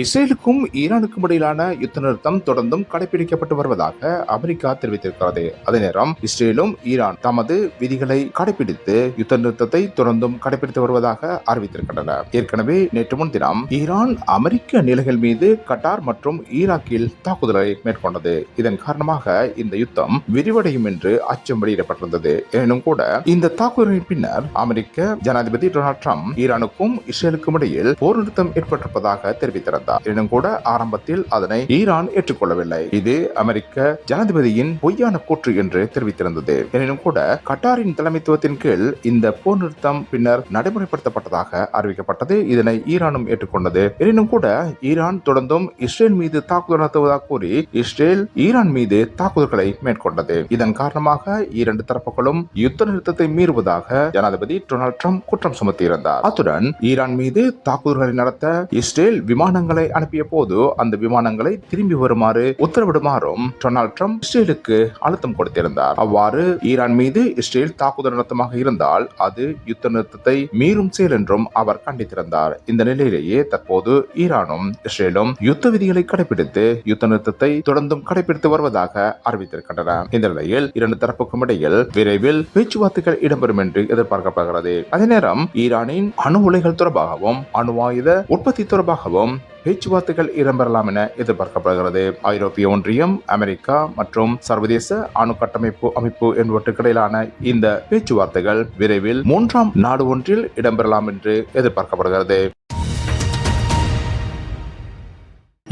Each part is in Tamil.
இஸ்ரேலுக்கும் ஈரானுக்கும் இடையிலான யுத்த நிறுத்தம் தொடர்ந்தும் கடைபிடிக்கப்பட்டு வருவதாக அமெரிக்கா தெரிவித்திருக்கிறது. அதே நேரம் இஸ்ரேலும் ஈரான் தமது விதிகளை கடைபிடித்து யுத்த நிறுத்தத்தை தொடர்ந்தும் கடைபிடித்து வருவதாக அறிவித்திருக்கின்றன. ஏற்கனவே நேற்று முன்தினம் ஈரான் அமெரிக்க நிலைகள் மீது கட்டார் மற்றும் ஈராக்கில் தாக்குதலை மேற்கொண்டது. இதன் காரணமாக இந்த யுத்தம் விரிவடையும் என்று அச்சம் வெளியிடப்பட்டிருந்தது. எனினும் கூட இந்த தாக்குதலின் பின்னர் அமெரிக்க ஜனாதிபதி டொனால்ட் ட்ரம்ப் ஈரானுக்கும் இஸ்ரேலுக்கும் இடையில் போர் நிறுத்தம் ஏற்பட்டிருப்பதாக தெரிவித்தார் எனினும் கூட ஆரம்பத்தில் அதனை ஈரான் ஏற்றுக்கொள்ளவில்லை. இது அமெரிக்க ஜனாதிபதியின் பொய்யான கூற்று என்று தெரிவித்திருந்தது. எனினும் கூட கட்டாரின் தலைமைத்துவத்தின் கீழ் இந்த போர் நிறுத்தம் பின்னர் நடைமுறைப்படுத்தப்பட்டதாக அறிவிக்கப்பட்டது. இதனை ஈரானும் ஏற்றுக்கொண்டது. எனினும் கூட ஈரான் தொடர்ந்தும் இஸ்ரேல் மீது தாக்குதல் நடத்துவதாக கூறி இஸ்ரேல் ஈரான் மீது தாக்குதல்களை மேற்கொண்டது. இதன் காரணமாக இரண்டு தரப்புகளும் யுத்த நிறுத்தத்தை மீறுவதாக ஜனாதிபதி டொனால்ட் ட்ரம்ப் குற்றம் சுமத்தியிருந்தார். அத்துடன் ஈரான் மீது தாக்குதல்களை நடத்த இஸ்ரேல் விமான அனுப்பிய போது அந்த விமானங்களை திரும்பி வருமாறு உத்தரவிடுமாறும் டொனால்ட் ட்ரம்ப் இஸ்ரேலுக்கு அழுத்தம் கொடுத்திருந்தார். அவ்வாறு ஈரான் மீது இஸ்ரேல் தாக்குதல் நடத்தமாக இருந்தால் அது யுத்த நிறுத்தத்தை மீறும் செயல் என்றும் அவர் கண்டித்திருந்தார். இந்த நிலையிலேயே தற்போது ஈரானும் இஸ்ரேலும் யுத்த விதிகளை கடைபிடித்து யுத்த நிறுத்தத்தை தொடர்ந்தும் கடைபிடித்து வருவதாக அறிவித்திருக்கின்றன. இந்த நிலையில் இரண்டு தரப்புக்கும் இடையில் விரைவில் பேச்சுவார்த்தைகள் இடம்பெறும் என்று எதிர்பார்க்கப்படுகிறது. அதே நேரம் ஈரானின் அணு உலைகள் தொடர்பாகவும் அணு ஆயுத உற்பத்தி தொடர்பாகவும் பேச்சுவார்த்தைகள் இடம்பெறலாம் என எதிர்பார்க்கப்படுகிறது. ஐரோப்பிய ஒன்றியம் அமெரிக்கா மற்றும் சர்வதேச அணு கட்டமைப்பு அமைப்பு என்பவற்றுக்கிடையிலான இந்த பேச்சுவார்த்தைகள் விரைவில் மூன்றாம் நாடு ஒன்றில் இடம்பெறலாம் என்று எதிர்பார்க்கப்படுகிறது.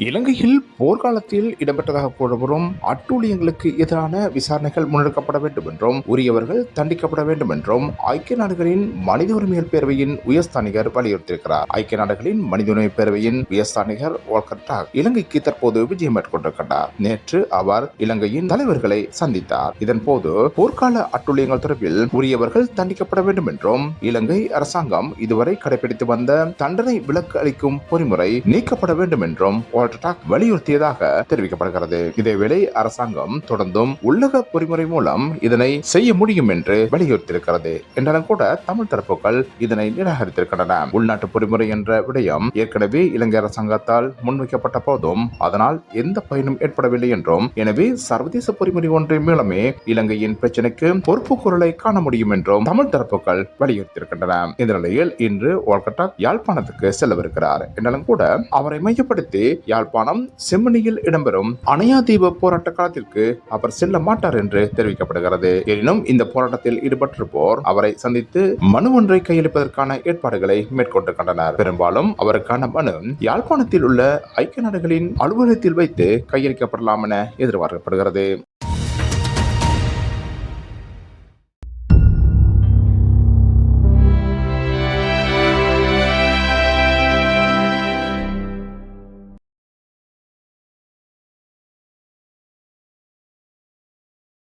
இலங்கையில் போர்க்காலத்தில் இடம்பெற்றதாக கூறப்படும் அட்டூழியங்களுக்கு எதிரான விசாரணைகள் முன்னெடுக்கப்பட வேண்டும் என்றும் உரியவர்கள் தண்டிக்கப்பட வேண்டும் என்றும் ஐக்கிய நாடுகளின் மனித உரிமைகள் பேரவையின் உயர்ஸ்தானிகர் வலியுறுத்தியிருக்கிறார். ஐக்கிய நாடுகளின் மனித உரிமை பேரவையின் உயர்ஸ்தானிகர் வால்கர்டாக் இலங்கைக்கு தற்போது விஜயம் மேற்கொண்டிருக்கிறார் நேற்று அவர் இலங்கையின் தலைவர்களை சந்தித்தார். இதன் போது போர்க்கால அட்டூழியங்கள் தொடர்பில் உரியவர்கள் தண்டிக்கப்பட வேண்டும் என்றும் இலங்கை அரசாங்கம் இதுவரை கடைபிடித்து வந்த தண்டனை விலக்கு அளிக்கும் பொறிமுறை நீக்கப்பட வேண்டும் என்றும் வால்டர் வலியுறுத்தியதாக தெரிவிக்கப்படுகிறது. இதேவேளை அரசாங்கம் தொடர்ந்தும் உள்ளக பொறிமுறை மூலம் இதனை செய்ய முடியும் என்று வலியுறுத்தியிருக்கிறது. என்றாலும் கூட தமிழ் தரப்புகள் இதனை நிராகரித்திருக்கின்றன. உள்நாட்டு பொறிமுறை என்ற விடயம் ஏற்கனவே இலங்கை அரசாங்கத்தால் முன்வைக்கப்பட்ட போதும் அதனால் எந்த பயனும் ஏற்படவில்லை என்றும் எனவே சர்வதேச பொறிமுறை ஒன்றின் மூலமே இலங்கையின் பிரச்சனைக்கு பொறுப்பு குரலை காண முடியும் என்றும் தமிழ் தரப்புகள் வலியுறுத்தியிருக்கின்றன. இந்த நிலையில் இன்று வால்கட்டா யாழ்ப்பாணத்துக்கு செல்லவிருக்கிறார். என்றாலும் கூட அவரை மையப்படுத்தி யாழ் யாழ்ப்பாணம் செம்மணியில் இடம்பெறும் அணையாதீப போராட்ட காலத்திற்கு அவர் செல்ல மாட்டார் என்று தெரிவிக்கப்படுகிறது. எனினும் இந்த போராட்டத்தில் ஈடுபட்டிருப்போர் அவரை சந்தித்து மனு ஒன்றை கையளிப்பதற்கான ஏற்பாடுகளை மேற்கொண்டிருக்கின்றனர். பெரும்பாலும் அவருக்கான மனு யாழ்ப்பாணத்தில் உள்ள ஐக்கிய நாடுகளின் அலுவலகத்தில் வைத்து கையளிக்கப்படலாம் என எதிர்பார்க்கப்படுகிறது.